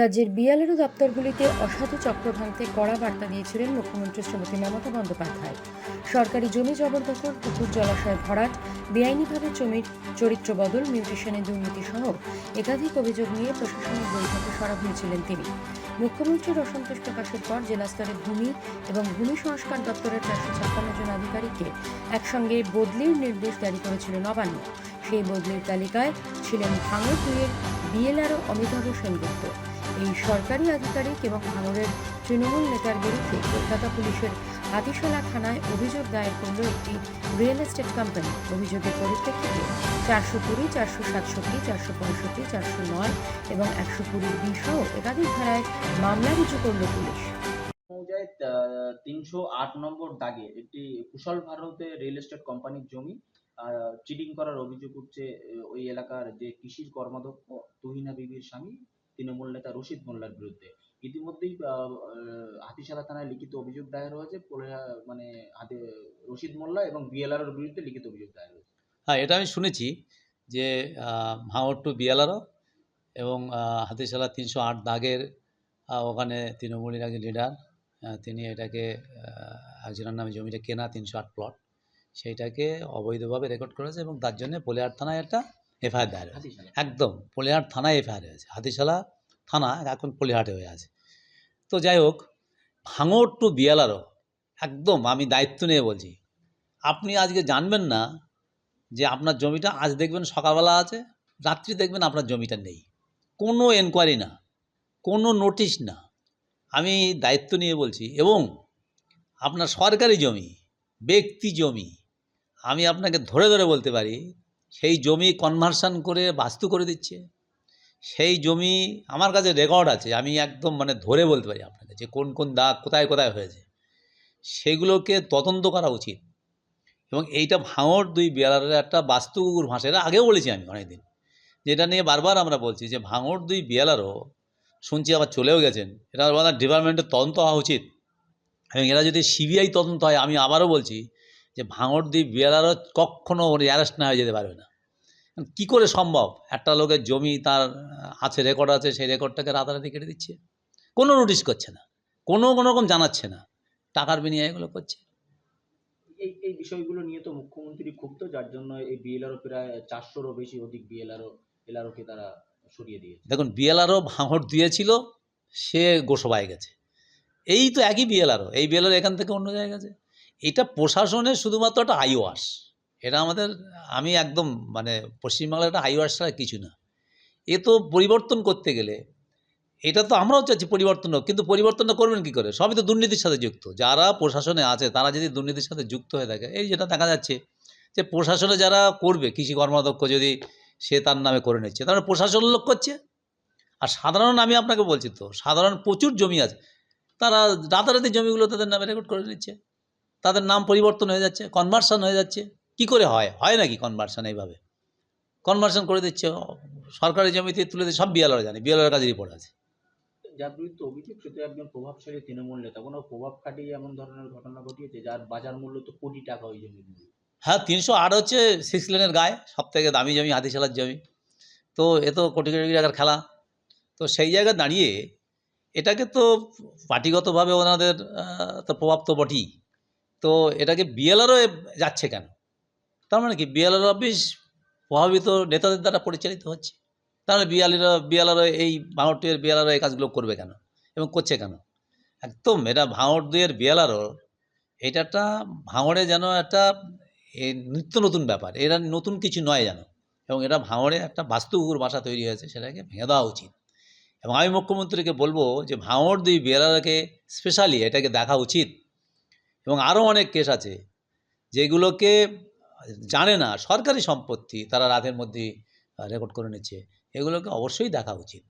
রাজ্যের বিএলএরও দপ্তরগুলিতে অসাধু চক্র ভাঙতে কড়া বার্তা দিয়েছিলেন মুখ্যমন্ত্রী শ্রীমতী মমতা বন্দ্যোপাধ্যায়। সরকারি জমি জবরদখল পুকুর জলাশয় ভরাট, বেআইনিভাবে জমির চরিত্র বদল, মিউটেশনের দুর্নীতি সহ একাধিক অভিযোগ নিয়ে প্রশাসনিক বৈঠকে সরব হয়েছিলেন তিনি। মুখ্যমন্ত্রীর অসন্তোষ প্রকাশের পর জেলা স্তরে ভূমি এবং ভূমি সংস্কার দপ্তরের চারশো ছাপ্পান্ন জন আধিকারিককে একসঙ্গে বদলির নির্দেশ জারি করেছিল নবান্ন। সেই বদলির তালিকায় ছিলেন ভাঙর দুইয়ের বিএলআরও অমিতাভ সেনগুপ্ত। এই সরকারি আধিকারিক এবং ভাঙরের তৃণমূল নেতার বিরুদ্ধে কলকাতা পুলিশের হাতিশালা থানায় অভিযোগ দায়ের করল একটি রিয়েল এস্টেট কোম্পানি অভিযোগের পরিপ্রেক্ষিতে চারশো কুড়ি, চারশো সাতষট্টি, চারশো পঁয়ষট্টি, চারশো নয় এবং একশো কুড়ির বি সহ একাধিক ধারায় মামলা রুজু করল পুলিশ। তিনশো আট নম্বর দাগে একটি কুশল ভারতে রিয়েল এস্টেট কোম্পানির জমি চিটিং করার অভিযোগ উঠছে ওই এলাকার যে কৃষির কর্মাধ্যক্ষ তুহিনা বিবির স্বামী। তৃণমূল নেতা রশিদ মোল্লার বিরুদ্ধে। ইতিমধ্যেই হাতিশালা থানায় লিখিত অভিযোগ দায়ের হয়েছে। মানে হাতে, রশিদ মোল্লা এবং বিএলআর বিরুদ্ধে লিখিত অভিযোগ দায়ের হয়েছে। হ্যাঁ এটা আমি শুনেছি যে ভাঙড় টু বিয়ালারও এবং হাতিশালা তিনশো আট দাগের ওখানে তৃণমূলের একজন লিডার তিনি এটাকে একজনের নামে জমিটা কেনা, তিনশো আট প্লট সেইটাকে অবৈধভাবে রেকর্ড করেছে এবং তার জন্য পলিহাট থানায় একটা এফআইআর দায়ের হয়েছে একদম পলিহাট থানায় এফআইআর হয়েছে। হাতিশালা থানা এখন পলিহাটে হয়ে আছে। তো যাই হোক ভাঙড় টু বিয়ালারও একদম আমি দায়িত্ব নিয়ে বলছি আপনি আজকে জানবেন না যে আপনার জমিটা আজ দেখবেন সকালবেলা আছে রাত্রি দেখবেন আপনার জমিটা নেই। কোনো এনকোয়ারি না কোনো নোটিশ না। আমি দায়িত্ব নিয়ে বলছি এবং আপনার সরকারি জমি ব্যক্তি জমি আমি আপনাকে ধরে ধরে বলতে পারি সেই জমি কনভার্সন করে বাস্তু করে দিচ্ছে। সেই জমি আমার কাছে রেকর্ড আছে, আমি একদম মানে ধরে বলতে পারি আপনাকে যে কোন কোন দাগ কোথায় কোথায় হয়েছে। সেগুলোকে তদন্ত করা উচিত। এবং এইটা ভাঙর দুই বিয়ালারের একটা বাস্তু কুকুর ভাষা এটা আগেও বলেছি আমি অনেকদিন। যেটা নিয়ে বারবার আমরা বলছি যে ভাঙর দুই বিয়ালারও শুনছি আবার চলেও গেছেন, এটা আমাদের ডিপার্টমেন্টের তদন্ত হওয়া উচিত। এবং এরা যদি সিবিআই তদন্ত হয়, আমি আবারও বলছি যে ভাঙড় দুই বিয়ালারও কখনও ওর অ্যারেস্ট না হয়ে যেতে পারবে না। কী করে সম্ভব? একটা লোকের জমি তার আছে রেকর্ড আছে সেই রেকর্ডটাকে রাতারাতি কেটে দিচ্ছে। কোনো নোটিশ করছে না। কোনো কোনো রকম জানাচ্ছে না। টাকার বিনিময়ে এগুলো করছে। এই এই বিষয়গুলো নিয়ে তো মুখ্যমন্ত্রী ক্ষুব্ধ যার জন্য এই বিএলআরও প্রায় চারশোরও বেশি অধিক বিএলআরও এলআরওকে তারা সরিয়ে দিয়েছে। দেখুন বিএলআরও ভাঙড় দিয়েছিল সে গোসবায় গেছে। এই তো একই বিএলআরও। এই বিএলআর এখান থেকে অন্য জায়গায় গেছে। এটা প্রশাসনের শুধুমাত্র একটা আইওয়াস। এটা আমাদের, আমি একদম মানে পশ্চিমবাংলার একটা আইওয়াস ছাড়া কিছু না। এ তো পরিবর্তন করতে গেলে, এটা তো আমরাও চাচ্ছি পরিবর্তন হোক, কিন্তু পরিবর্তনটা করবেন কি করে? সবই তো দুর্নীতির সাথে যুক্ত। যারা প্রশাসনে আছে, তারা যদি দুর্নীতির সাথে যুক্ত হয়ে থাকে, এই যেটা দেখা যাচ্ছে যে প্রশাসনে যারা করবে, কৃষি কর্মাধ্যক্ষ যদি সে তার নামে করে নিচ্ছে, তাহলে প্রশাসন লোক করছে। আর সাধারণ, আমি আপনাকে বলছি তো, সাধারণ প্রচুর জমি আছে, তারা রাতারাতি জমিগুলো তাদের নামে রেকর্ড করে নিচ্ছে তাদের নাম পরিবর্তন হয়ে যাচ্ছে কনভার্সন হয়ে যাচ্ছে। কি করে হয়? হয় নাকি কনভার্সন এইভাবে? কনভার্সন করে দিচ্ছে সরকারি জমিতে তুলে দিয়ে সব বিয়ালরা জানে বিয়ালরের কাছে রিপোর্ট আছে। যার বিরুদ্ধে অভিযোগ সে তো একজন প্রভাবশালী তৃণমূল নেতা কোনো প্রভাব খাটিয়ে এমন ধরনের ঘটনা ঘটিয়েছে যার বাজার মূল্য তো কোটি টাকা ওই জমি হ্যাঁ তিনশো আট হচ্ছে সিক্স লেনের গায়ে সব থেকে দামি জমি হাতিশালার জমি। তো এ তো কোটি কোটি টাকার খেলা। তো সেই জায়গায় দাঁড়িয়ে এটাকে তো পার্টিগতভাবে ওনাদের তো প্রভাব তো বটেই। তো এটাকে বিএলআরও যাচ্ছে কেন? তার মানে কি বিএলআর অফিস প্রভাবিত নেতাদের দ্বারা পরিচালিত হচ্ছে। তাহলে বিয়ালিরা বিএলআরও এই ভাঙড় টুয়ের বিএলআরও এই কাজগুলো করবে কেন? এবং করছে কেন? একদম এটা ভাঙড় দুইয়ের বিএলআরও এটা একটা ভাঙড়ে যেন একটা নিত্য নতুন ব্যাপার। এরা নতুন কিছু নয় যেন। এবং এটা ভাঙড়ে একটা বাস্তুকুকুর বাসা তৈরি হয়েছে, সেটাকে ভেঙে দেওয়া উচিত। এবং আমি মুখ্যমন্ত্রীকে বলব যে ভাঙড় দুই বিয়ালারকে স্পেশালি এটাকে দেখা উচিত। এবং আরও অনেক কেস আছে যেগুলোকে জানে না, সরকারি সম্পত্তি তারা রাতের মধ্যে রেকর্ড করে নিচ্ছে। এগুলোকে অবশ্যই দেখা উচিত।